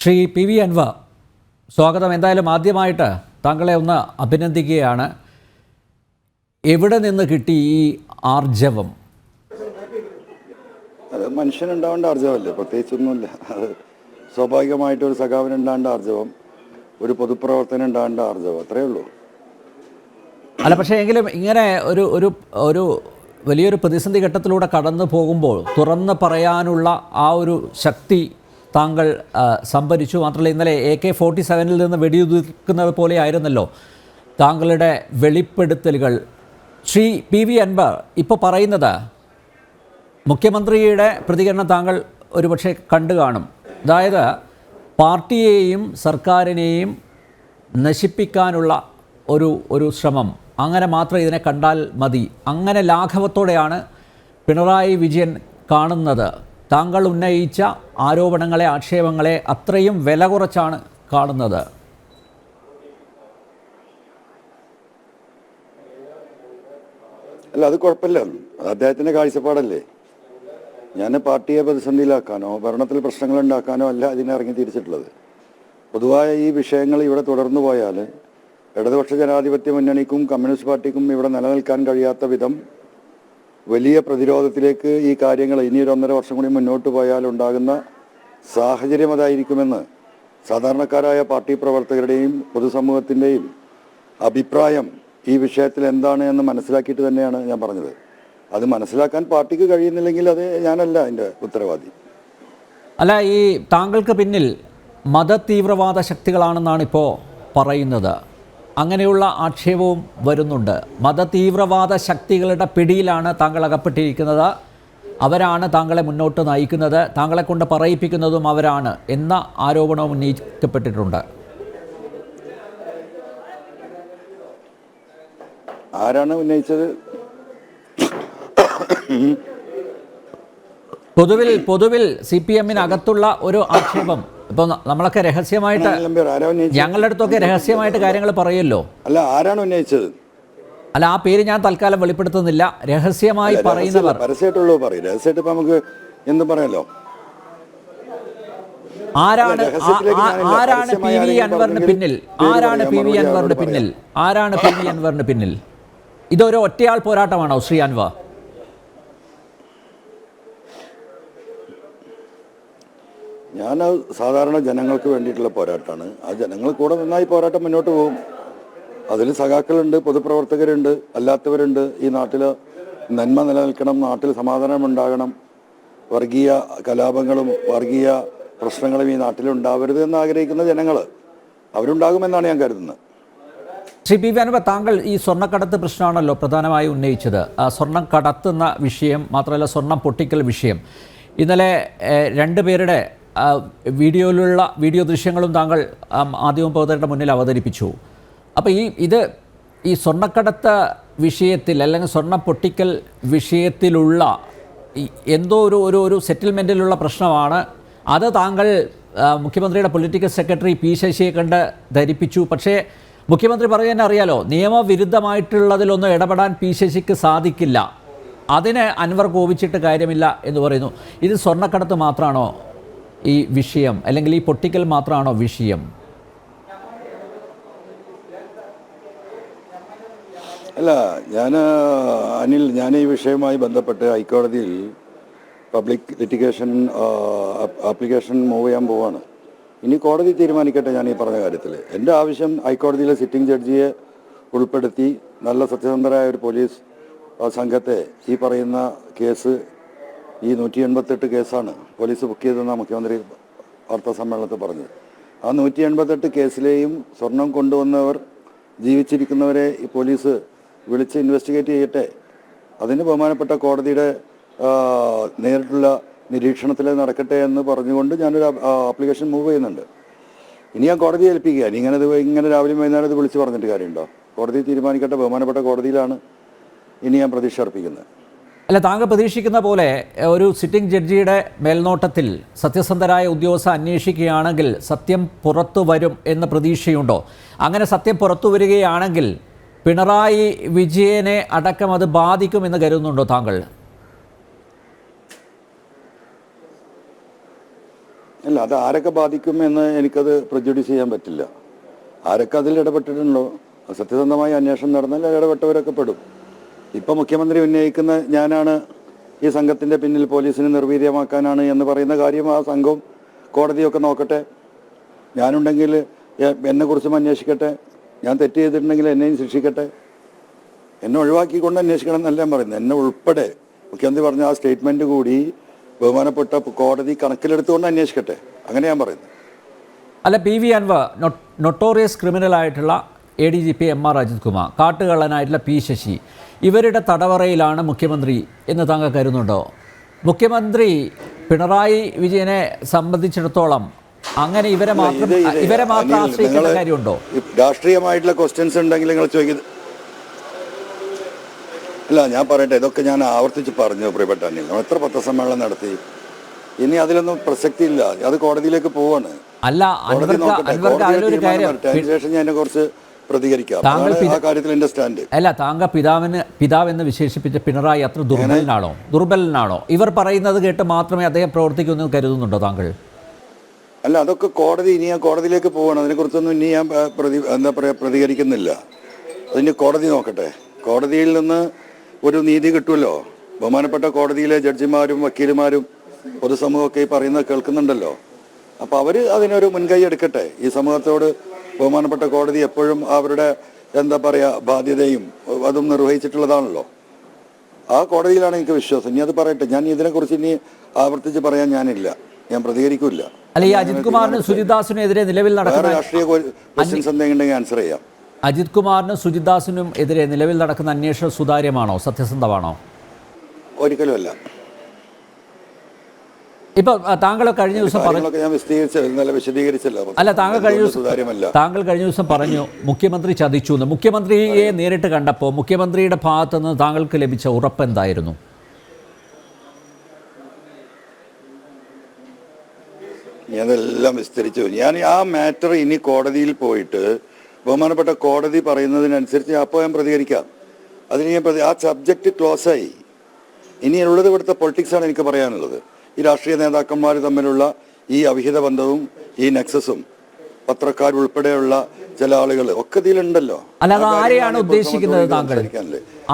Shri P V അൻവ സ്വാഗതം. എന്തായാലും ആദ്യമായിട്ട് താങ്കളെ ഒന്ന് അഭിനന്ദിക്കുകയാണ്. എവിടെ നിന്ന് കിട്ടി ഈ ആർജവം? അത് മനുഷ്യനുണ്ടാവേണ്ട ആർജവമല്ലേ? പ്രത്യേകിച്ചൊന്നുമില്ല. അത് സ്വാഭാവികമായിട്ട് ഒരു സഖാവിന് ഉണ്ടാവേണ്ട ആർജവം ഒരു പൊതുപ്രവർത്തനം ഉണ്ടാവേണ്ട ആർജവം അത്രയേ ഉള്ളൂ. അല്ല പക്ഷേ എങ്കിലും ഇങ്ങനെ ഒരു ഒരു ഒരു വലിയൊരു പ്രതിസന്ധി ഘട്ടത്തിലൂടെ കടന്നു പോകുമ്പോൾ തുറന്ന് പറയാനുള്ള ആ ഒരു ശക്തി താങ്കൾ സംഭരിച്ചു. മാത്രമല്ല ഇന്നലെ എ കെ ഫോർട്ടി സെവനിൽ നിന്ന് വെടിയുതിർക്കുന്നത് പോലെ ആയിരുന്നല്ലോ താങ്കളുടെ വെളിപ്പെടുത്തലുകൾ. ശ്രീ പി വി അൻബർ ഇപ്പോൾ പറയുന്നത് മുഖ്യമന്ത്രിയുടെ പ്രതികരണം താങ്കൾ ഒരുപക്ഷെ കണ്ടു കാണും. അതായത് പാർട്ടിയെയും സർക്കാരിനെയും നശിപ്പിക്കാനുള്ള ഒരു ഒരു ശ്രമം. അങ്ങനെ മാത്രം ഇതിനെ കണ്ടാൽ മതി. അങ്ങനെ ലാഘവത്തോടെയാണ് പിണറായി വിജയൻ കാണുന്നത്. താങ്കൾ ഉന്നയിച്ച ആരോപണങ്ങളെ ആക്ഷേപങ്ങളെ അത്രയും വില കുറച്ചാണ് കാണുന്നത്. അല്ല അത് കുഴപ്പമില്ല. അത് അദ്ദേഹത്തിന്റെ കാഴ്ചപ്പാടല്ലേ? ഞാൻ പാർട്ടിയെ പ്രതിസന്ധിയിലാക്കാനോ ഭരണത്തിൽ പ്രശ്നങ്ങൾ ഉണ്ടാക്കാനോ അല്ല അതിനെ ഇറങ്ങി തിരിച്ചിട്ടുള്ളത്. പൊതുവായ ഈ വിഷയങ്ങൾ ഇവിടെ തുടർന്നു പോയാൽ ഇടതുപക്ഷ ജനാധിപത്യ മുന്നണിക്കും കമ്മ്യൂണിസ്റ്റ് പാർട്ടിക്കും ഇവിടെ നിലനിൽക്കാൻ കഴിയാത്ത വിധം വലിയ പ്രതിരോധത്തിലേക്ക് ഈ കാര്യങ്ങൾ ഒരു ഒന്നര വർഷം കൂടി മുന്നോട്ട് പോയാൽ ഉണ്ടാകുന്ന സാഹചര്യം അതായിരിക്കുമെന്ന് സാധാരണക്കാരായ പാർട്ടി പ്രവർത്തകരുടെയും പൊതുസമൂഹത്തിന്റെയും അഭിപ്രായം ഈ വിഷയത്തിൽ എന്താണ് എന്ന് മനസ്സിലാക്കിയിട്ട് തന്നെയാണ് ഞാൻ പറഞ്ഞത്. അത് മനസ്സിലാക്കാൻ പാർട്ടിക്ക് കഴിയുന്നില്ലെങ്കിൽ അത് ഞാനല്ല അതിന്റെ ഉത്തരവാദി. അല്ല ഈ താങ്കൾക്ക് പിന്നിൽ മതതീവ്രവാദ ശക്തികളാണെന്നാണ് ഇപ്പോൾ പറയുന്നത്. അങ്ങനെയുള്ള ആക്ഷേപവും വരുന്നുണ്ട്. മതതീവ്രവാദ ശക്തികളുടെ പിടിയിലാണ് താങ്കൾ അകപ്പെട്ടിരിക്കുന്നത്. അവരാണ് താങ്കളെ മുന്നോട്ട് നയിക്കുന്നത്. താങ്കളെ കൊണ്ട് പറയിപ്പിക്കുന്നതും അവരാണ് എന്ന ആരോപണവും ഉന്നയിക്കപ്പെട്ടിട്ടുണ്ട്. ആരാണ് ഉന്നയിച്ചത്? പൊതുവിൽ പൊതുവിൽ സി പി എമ്മിനകത്തുള്ള ഒരു ആക്ഷേപം ഇപ്പോൾ നമ്മളൊക്കെ രഹസ്യമായിട്ട് ഞങ്ങളുടെ അടുത്തൊക്കെ രഹസ്യമായിട്ട് കാര്യങ്ങൾ പറയുമല്ലോ? അല്ല ആരാണ് ഉന്നയിച്ചത്? അല്ല ആ പേര് ഞാൻ തൽക്കാലം വെളിപ്പെടുത്തുന്നില്ല. രഹസ്യമായി പറയുന്നവർ. പരസ്യമായിട്ടുള്ളൂ പറയും. രഹസ്യമായിട്ട് ഇപ്പൊ നമുക്ക് എന്തും പറയാലോ? ആരാണ്. ആരാണ് പി വി അൻവറിന് പിന്നിൽ? ആരാണ് പി വി അൻവറിന് പിന്നിൽ? ആരാണ് പി വി അൻവറിന് പിന്നിൽ? ഇതൊരു ഒറ്റയാൾ പോരാട്ടമാണോ ശ്രീ അൻവർ? ഞാൻ സാധാരണ ജനങ്ങൾക്ക് വേണ്ടിയിട്ടുള്ള പോരാട്ടമാണ്. ആ ജനങ്ങൾ കൂടെ നന്നായി പോരാട്ടം മുന്നോട്ട് പോകും. അതിൽ സഖാക്കളുണ്ട് പൊതുപ്രവർത്തകരുണ്ട് അല്ലാത്തവരുണ്ട്. ഈ നാട്ടിൽ നന്മ നിലനിൽക്കണം നാട്ടിൽ സമാധാനം ഉണ്ടാകണം. വർഗീയ കലാപങ്ങളും വർഗീയ പ്രശ്നങ്ങളും ഈ നാട്ടിൽ ഉണ്ടാവരുത് എന്ന് ആഗ്രഹിക്കുന്ന ജനങ്ങൾ അവരുണ്ടാകുമെന്നാണ് ഞാൻ കരുതുന്നത്. ശ്രീ പി വി താങ്കൾ ഈ സ്വർണക്കടത്ത് പ്രശ്നമാണല്ലോ പ്രധാനമായി ഉന്നയിച്ചത്. സ്വർണം കടത്തുന്ന വിഷയം മാത്രമല്ല സ്വർണം പൊട്ടിക്കൽ വിഷയം. ഇന്നലെ രണ്ട് പേരുടെ വീഡിയോയിലുള്ള വീഡിയോ ദൃശ്യങ്ങളും താങ്കൾ മാധ്യമ മാധ്യമപ്രവർത്തകരുടെ മുന്നിൽ അവതരിപ്പിച്ചു. അപ്പോൾ ഈ ഇത് ഈ സ്വർണക്കടത്ത് വിഷയത്തിൽ അല്ലെങ്കിൽ സ്വർണ പൊട്ടിക്കൽ വിഷയത്തിലുള്ള എന്തോ ഒരു ഒരു ഒരു സെറ്റിൽമെന്റിലുള്ള പ്രശ്നമാണ്. അത് താങ്കൾ മുഖ്യമന്ത്രിയുടെ പൊളിറ്റിക്കൽ സെക്രട്ടറി പി ശശിയെ കണ്ട് ധരിപ്പിച്ചു. പക്ഷേ മുഖ്യമന്ത്രി പറയാൻ അറിയാലോ നിയമവിരുദ്ധമായിട്ടുള്ളതിലൊന്നും ഇടപെടാൻ പി ശശിക്ക് സാധിക്കില്ല. അതിന് അൻവർ കോപിച്ചിട്ട് കാര്യമില്ല എന്ന് പറയുന്നു. ഇത് സ്വർണക്കടത്ത് മാത്രമാണോ ഈ വിഷയം അല്ലെങ്കിൽ ഈ പൊട്ടിക്കൽ മാത്രമാണോ വിഷയം? അല്ല ഞാൻ അനിൽ ഞാൻ ഈ വിഷയവുമായി ബന്ധപ്പെട്ട് ഹൈക്കോടതിയിൽ പബ്ലിക് ലിറ്റിഗേഷൻ ആപ്ലിക്കേഷൻ മൂവ് ചെയ്യാൻ പോവാണ്. ഇനി കോടതി തീരുമാനിക്കട്ടെ ഞാൻ ഈ പറഞ്ഞ കാര്യത്തിൽ എന്റെ ആവശ്യം ഹൈക്കോടതിയിലെ സിറ്റിംഗ് ജഡ്ജിയെ ഉൾപ്പെടുത്തി നല്ല സത്യസന്ധരായ ഒരു പോലീസ് സംഘത്തെ ഈ പറയുന്ന കേസ് ഈ നൂറ്റി എൺപത്തെട്ട് കേസാണ് പോലീസ് ബുക്ക് ചെയ്തതെന്നാണ് മുഖ്യമന്ത്രി വാർത്താ സമ്മേളനത്തിൽ പറഞ്ഞത്. ആ നൂറ്റി എൺപത്തെട്ട് കേസിലെയും സ്വർണം കൊണ്ടുവന്നവർ ജീവിച്ചിരിക്കുന്നവരെ ഈ പോലീസ് വിളിച്ച് ഇൻവെസ്റ്റിഗേറ്റ് ചെയ്യട്ടെ. അതിന് ബഹുമാനപ്പെട്ട കോടതിയുടെ നേരിട്ടുള്ള നിരീക്ഷണത്തിൽ നടക്കട്ടെ എന്ന് പറഞ്ഞുകൊണ്ട് ഞാനൊരു ആപ്ലിക്കേഷൻ മൂവ് ചെയ്യുന്നുണ്ട്. ഇനി ഞാൻ കോടതിയെ ഏൽപ്പിക്കുക. ഇനി ഇങ്ങനെ ഇങ്ങനെ രാവിലെ വൈകുന്നേരം ഇത് വിളിച്ച് പറഞ്ഞിട്ട് കാര്യമുണ്ടോ? കോടതി തീരുമാനിക്കട്ടെ. ബഹുമാനപ്പെട്ട കോടതിയിലാണ് ഇനി ഞാൻ പ്രതീക്ഷ അർപ്പിക്കുന്നത്. അല്ല താങ്കൾ പ്രതീക്ഷിക്കുന്ന പോലെ ഒരു സിറ്റിംഗ് ജഡ്ജിയുടെ മേൽനോട്ടത്തിൽ സത്യസന്ധരായ ഉദ്യോഗസ്ഥ അന്വേഷിക്കുകയാണെങ്കിൽ സത്യം പുറത്തു വരും എന്ന പ്രതീക്ഷയുണ്ടോ? അങ്ങനെ സത്യം പുറത്തു വരികയാണെങ്കിൽ പിണറായി വിജയനെ അടക്കം അത് ബാധിക്കുമെന്ന് കരുതുന്നുണ്ടോ താങ്കൾ? അല്ല അത് ആരൊക്കെ ബാധിക്കും എന്ന് എനിക്കത് പ്രൊഡ്യൂസ് ചെയ്യാൻ പറ്റില്ല. ആരൊക്കെ അതിൽ ഇടപെട്ടിട്ടുണ്ടോ? സത്യസന്ധമായി അന്വേഷണം നടന്നാൽ ഇടപെട്ടവരൊക്കെ പെടും. ഇപ്പം മുഖ്യമന്ത്രി ഉന്നയിക്കുന്ന ഞാനാണ് ഈ സംഘത്തിന്റെ പിന്നിൽ പോലീസിനെ നിർവീര്യമാക്കാനാണ് എന്ന് പറയുന്ന കാര്യം ആ സംഘവും കോടതിയൊക്കെ നോക്കട്ടെ. ഞാനുണ്ടെങ്കിൽ എന്നെ എന്നെക്കുറിച്ചും അന്വേഷിക്കട്ടെ. ഞാൻ തെറ്റ് ചെയ്തിട്ടുണ്ടെങ്കിൽ എന്നെയും ശിക്ഷിക്കട്ടെ. എന്നെ ഒഴിവാക്കിക്കൊണ്ട് അന്വേഷിക്കണം എന്നല്ല ഞാൻ പറയുന്നത്. എന്നെ ഉൾപ്പെടെ മുഖ്യമന്ത്രി പറഞ്ഞ ആ സ്റ്റേറ്റ്മെന്റ് കൂടി ബഹുമാനപ്പെട്ട കോടതി കണക്കിലെടുത്തുകൊണ്ട് അന്വേഷിക്കട്ടെ. അങ്ങനെ ഞാൻ പറയുന്നത്. അല്ല P V Anvar notorious ക്രിമിനലായിട്ടുള്ള A D G P M R Ajith Kumar കാട്ടുകള്ളനായിട്ടുള്ള P Sasi ഇവരുടെ തടവറയിലാണ് മുഖ്യമന്ത്രി എന്ന് താങ്കൾ കരുതുന്നുണ്ടോ? മുഖ്യമന്ത്രി പിണറായി വിജയനെ സംബന്ധിച്ചിടത്തോളം അങ്ങനെ ഇവരെ മാത്രം ഇവരെ മാത്രം ആശ്രയിക്കുന്ന കാര്യമുണ്ടോ? രാഷ്ട്രീയമായിട്ടുള്ള ക്വസ്റ്റ്യൻസ് ഉണ്ടെങ്കിൽ നിങ്ങൾ ചോദിക്കുന്നത് അല്ല ഞാൻ പറയട്ടെ ഇതൊക്കെ ഞാൻ ആവർത്തിച്ച് പറഞ്ഞു പ്രിയപ്പെട്ട അനിൽ. നമ്മൾ എത്ര പത്രസമ്മേളനം നടത്തി? ഇനി അതിലൊന്നും പ്രസക്തി ഇല്ല അത് കോടതിയിലേക്ക് പോവാണ്. അല്ല കോടതി അൻവർക്ക് നോക്കട്ടെ അൻവർക്ക് കോടതിയുടെ അതിലൊരു കാര്യം വരട്ടെ അതിന് ശേഷം ഞാൻ കുറച്ച് പ്രതികരിക്കാം. താങ്കൾ അല്ല താങ്കൾ പിതാവിന് പിതാവ് എന്ന് വിശേഷിപ്പിച്ച പിണറായി അത്ര ദുർബലനാണോ? ദുർബലനാണോ? ഇവർ പറയുന്നത് കേട്ട് മാത്രമേ അദ്ദേഹം പ്രവർത്തിക്കൂ എന്ന് കരുതുന്നുണ്ടോ താങ്കൾ? അല്ല അതൊക്കെ കോടതി ഇനി ഞാൻ കോടതിയിലേക്ക് പോവാണ്. അതിനെക്കുറിച്ചൊന്നും ഇനി ഞാൻ പ്രതി എന്താ പറയുക പ്രതികരിക്കുന്നില്ല. അതിന് കോടതി നോക്കട്ടെ. കോടതിയിൽ നിന്ന് ഒരു നീതി കിട്ടുമല്ലോ. ബഹുമാനപ്പെട്ട കോടതിയിലെ ജഡ്ജിമാരും വക്കീലുമാരും പൊതുസമൂഹമൊക്കെ ഈ പറയുന്നത് കേൾക്കുന്നുണ്ടല്ലോ. അപ്പോൾ അവർ അതിനൊരു മുൻകൈ എടുക്കട്ടെ. ഈ സമൂഹത്തോട് ബഹുമാനപ്പെട്ട കോടതി എപ്പോഴും അവരുടെ എന്താ പറയുക ബാധ്യതയും അതും നിർവഹിച്ചിട്ടുള്ളതാണല്ലോ. ആ കോടതിയിലാണ് എനിക്ക് വിശ്വാസം. ഇനി അത് പറയട്ടെ. ഞാൻ ഇതിനെക്കുറിച്ച് ഇനി ആവർത്തിച്ച് പറയാൻ ഞാനില്ല. ഞാൻ പ്രതികരിക്കില്ല. അല്ല ഈ അജിത് കുമാറിന് സുജിദാസിനെതിരെ നിലവിൽ നടക്കുന്ന രാഷ്ട്രീയ ക്വസ്റ്റ്യൻസ് എന്തെങ്കിലും ഉണ്ടെങ്കിൽ ആൻസർ ചെയ്യാം. അജിത് കുമാറിനും സുജിദാസിനും എതിരെ നിലവിൽ നടക്കുന്ന അന്വേഷണം സുതാര്യമാണോ? സത്യസന്ധമാണോ? ഒരിക്കലും അല്ല ഇപ്പൊ താങ്കൾ കഴിഞ്ഞ ദിവസം പറഞ്ഞു അല്ല താങ്കൾ കഴിഞ്ഞ ദിവസം താങ്കൾ കഴിഞ്ഞ ദിവസം പറഞ്ഞു മുഖ്യമന്ത്രി ചതിച്ചു എന്ന്. മുഖ്യമന്ത്രിയെ നേരിട്ട് കണ്ടപ്പോൾ മുഖ്യമന്ത്രിയുടെ ഭാഗത്തു നിന്ന് താങ്കൾക്ക് ലഭിച്ച ഉറപ്പ് എന്തായിരുന്നു ഞാൻ എല്ലാം വിസ്തരിച്ചു. ഞാൻ ആ മാറ്റർ ഇനി കോടതിയിൽ പോയിട്ട് ബഹുമാനപ്പെട്ട കോടതി പറയുന്നതിനനുസരിച്ച് അപ്പോൾ ഞാൻ പ്രതികരിക്കാം. അതിന് ഞാൻ ആ സബ്ജക്റ്റ് ക്ലോസ് ആയി ഇനി ഉള്ളത് ഇവിടുത്തെ പൊളിറ്റിക്സ് ആണ് എനിക്ക് പറയാനുള്ളത്. ഈ രാഷ്ട്രീയ നേതാക്കന്മാർ തമ്മിലുള്ള ഈ അവിഹിത ബന്ധവും ഈ നെക്സസും പത്രക്കാർ ഉൾപ്പെടെയുള്ള ചില ആളുകൾ ഒക്കെ ഇതിലുണ്ടല്ലോ. അല്ല, അത് ആരെയാണ് ഉദ്ദേശിക്കുന്നത് താങ്കൾ?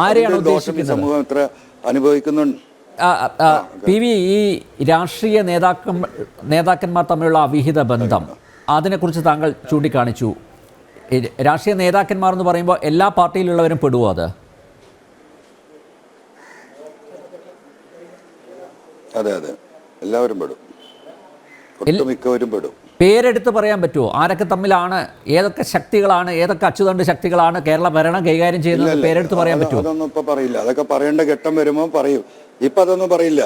ആരെയാണ് ഉദ്ദേശിക്കുന്നത്? സമൂഹം ഇത്ര അനുഭവിക്കുന്നുണ്ട്. പി വി ഈ രാഷ്ട്രീയ നേതാക്ക നേതാക്കന്മാർ തമ്മിലുള്ള അവിഹിത ബന്ധം അതിനെക്കുറിച്ച് താങ്കൾ ചൂണ്ടിക്കാണിച്ചു. രാഷ്ട്രീയ നേതാക്കന്മാർ എന്ന് പറയുമ്പോൾ എല്ലാ പാർട്ടിയിലുള്ളവരും പെടുവോ അത്? അതെ അതെ. എല്ലാവരും പെടും. ഒട്ടുമിക്കവരും പെടും. പേരെടുത്ത് പറയാൻ പറ്റുമോ? ആരൊക്കെ തമ്മിലാണ് ഏതൊക്കെ ശക്തികളാണ് ഏതൊക്കെ അച്ചുതണ്ട് ശക്തികളാണ് കേരള ഭരണം കൈകാര്യം ചെയ്യുന്നത് പേരെടുത്ത് പറയാൻ പറ്റുമോ? അതൊന്നും ഇപ്പൊ പറയില്ല. അതൊക്കെ പറയേണ്ട ഘട്ടം വരുമ്പോൾ പറയും. ഇപ്പൊ അതൊന്നും പറയില്ല.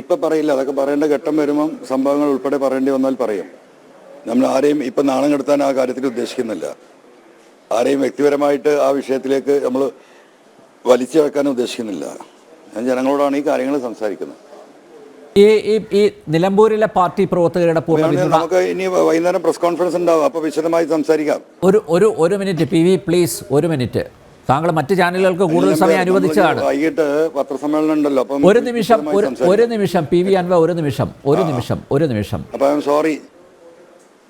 ഇപ്പൊ പറയില്ല. അതൊക്കെ പറയേണ്ട ഘട്ടം വരുമ്പോൾ സംഭവങ്ങൾ ഉൾപ്പെടെ പറയേണ്ടി വന്നാൽ പറയും. നമ്മൾ ആരെയും ഇപ്പൊ നാണം കെടുത്താൻ ആ കാര്യത്തിൽ ഉദ്ദേശിക്കുന്നില്ല. ആരെയും വ്യക്തിപരമായിട്ട് ആ വിഷയത്തിലേക്ക് നമ്മൾ വലിച്ചു വെക്കാൻ ഉദ്ദേശിക്കുന്നില്ല. ഞാൻ ജനങ്ങളോടാണ് ഈ കാര്യങ്ങൾ സംസാരിക്കുന്നത്. ഈ ഈ ഈ നിലമ്പൂരിലെ പാർട്ടി പ്രവർത്തകരുടെ പൂർണ ഞാൻ- പിന്തുണ നമുക്ക് ഇനി വൈകുന്നേരം പ്രസ് കോൺഫറൻസ് ഉണ്ടാവും. അപ്പോൾ വിശദമായി സംസാരിക്കാം. ഒരു ഒരു ഒരു മിനിറ്റ് പി വി പ്ലീസ് ഒരു മിനിറ്റ്. താങ്കൾ മറ്റ് ചാനലുകൾക്ക് കൂടുതൽ സമയം അനുവദിച്ചതാണ്. വൈകിട്ട് പത്രസമ്മേളനം ഉണ്ടല്ലോ. അപ്പം ഒരു നിമിഷം ഒരു നിമിഷം പി വി അൻവ ഒരു നിമിഷം ഒരു നിമിഷം ഒരു നിമിഷം. അപ്പം സോറി.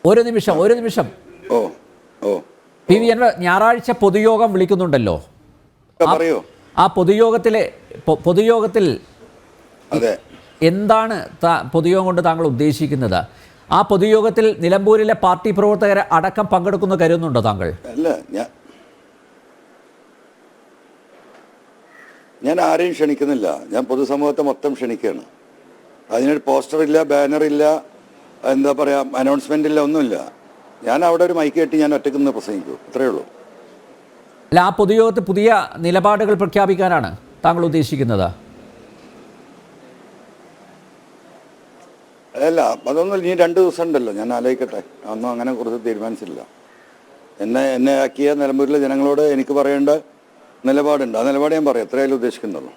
ഒരു നിമിഷം ഒരു നിമിഷം. ഓ ഓ. പി വി അൻവ ഞായറാഴ്ച പൊതുയോഗം വിളിക്കുന്നുണ്ടല്ലോ. പറയൂ. ആ പൊതുയോഗത്തിലെ പൊതുയോഗത്തിൽ അതെ. എന്താണ് പൊതുയോഗം കൊണ്ട് താങ്കൾ ഉദ്ദേശിക്കുന്നത്? ആ പൊതുയോഗത്തിൽ നിലമ്പൂരിലെ പാർട്ടി പ്രവർത്തകരെ അടക്കം പങ്കെടുക്കുന്ന കരുതുന്നുണ്ടോ താങ്കൾ? അല്ല ഞാൻ ഞാൻ ആരെയും ക്ഷണിക്കുന്നില്ല. ഞാൻ പൊതുസമൂഹത്തെ മൊത്തം ക്ഷണിക്കുകയാണ്. അതിനൊരു പോസ്റ്റർ ഇല്ല ബാനർ ഇല്ല എന്താ പറയുക അനൗൺസ്മെന്റ് ഇല്ല ഒന്നുമില്ല. ഞാൻ അവിടെ ഒരു മൈക്ക് കെട്ടി ഞാൻ ഒറ്റയ്ക്ക് നിന്ന് പ്രസംഗിക്കൂ. ഇത്രയേ ഉള്ളൂ. അല്ല ആ പൊതുയോഗത്തിൽ പുതിയ നിലപാടുകൾ പ്രഖ്യാപിക്കാനാണ് താങ്കൾ ഉദ്ദേശിക്കുന്നത്? അല്ല അതൊന്നും ഇനി രണ്ട് ദിവസം ഉണ്ടല്ലോ. ഞാൻ ആലോചിക്കട്ടെ. അന്നും അങ്ങനെ കുറിച്ച് തീരുമാനിച്ചില്ല എന്നെ എന്നെ ആക്കിയ നിലമ്പൂരിലെ ജനങ്ങളോട് എനിക്ക് പറയേണ്ട നിലപാടുണ്ട്. ആ നിലപാട് ഞാൻ പറയാം. എത്രയായാലും ഉദ്ദേശിക്കുന്നുള്ളൂ.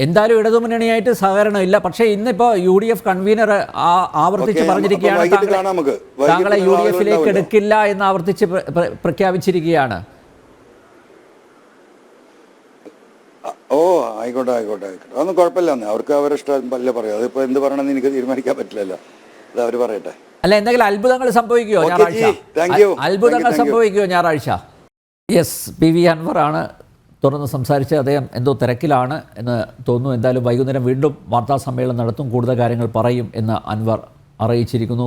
എന്തായാലും ഇടതുമുന്നണിയായിട്ട് സഹകരണം ഇല്ല പക്ഷേ ഇന്നിപ്പോ യു ഡി എഫ് കൺവീനർ ആവർത്തിച്ച് പറഞ്ഞിരിക്കുകയാണ്. താങ്കളെ- യു ഡി എഫിലേക്ക് എടുക്കില്ല എന്ന് ആവർത്തിച്ച് പ്ര- പ്ര- പ്രഖ്യാപിച്ചിരിക്കുകയാണ്. ഓ ആയിക്കോട്ടെ ആയിക്കോട്ടെ ആയിക്കോട്ടെ. അതൊന്നും കുഴപ്പമില്ല. അവർക്ക് അവരുടെ ഇഷ്ടം അല്ല പറയാം. അതിപ്പോൾ എന്ത് പറയണമെന്ന് എനിക്ക് തീരുമാനിക്കാൻ പറ്റില്ലല്ലോ. അത് അവർ പറയട്ടെ. അല്ല എന്തെങ്കിലും അത്ഭുതങ്ങൾ സംഭവിക്കുമോ ഞായറാഴ്ച? അത്ഭുതങ്ങൾ സംഭവിക്കുമോ ഞായറാഴ്ച? യെസ് പി വി ആണ് തുറന്ന് സംസാരിച്ച് അദ്ദേഹം എന്തോ തിരക്കിലാണ് എന്ന് തോന്നുന്നു. എന്തായാലും വൈകുന്നേരം വീണ്ടും വാർത്താ സമ്മേളനം നടത്തും. കൂടുതൽ കാര്യങ്ങൾ പറയും എന്ന് അൻവർ അറിയിച്ചിരിക്കുന്നു.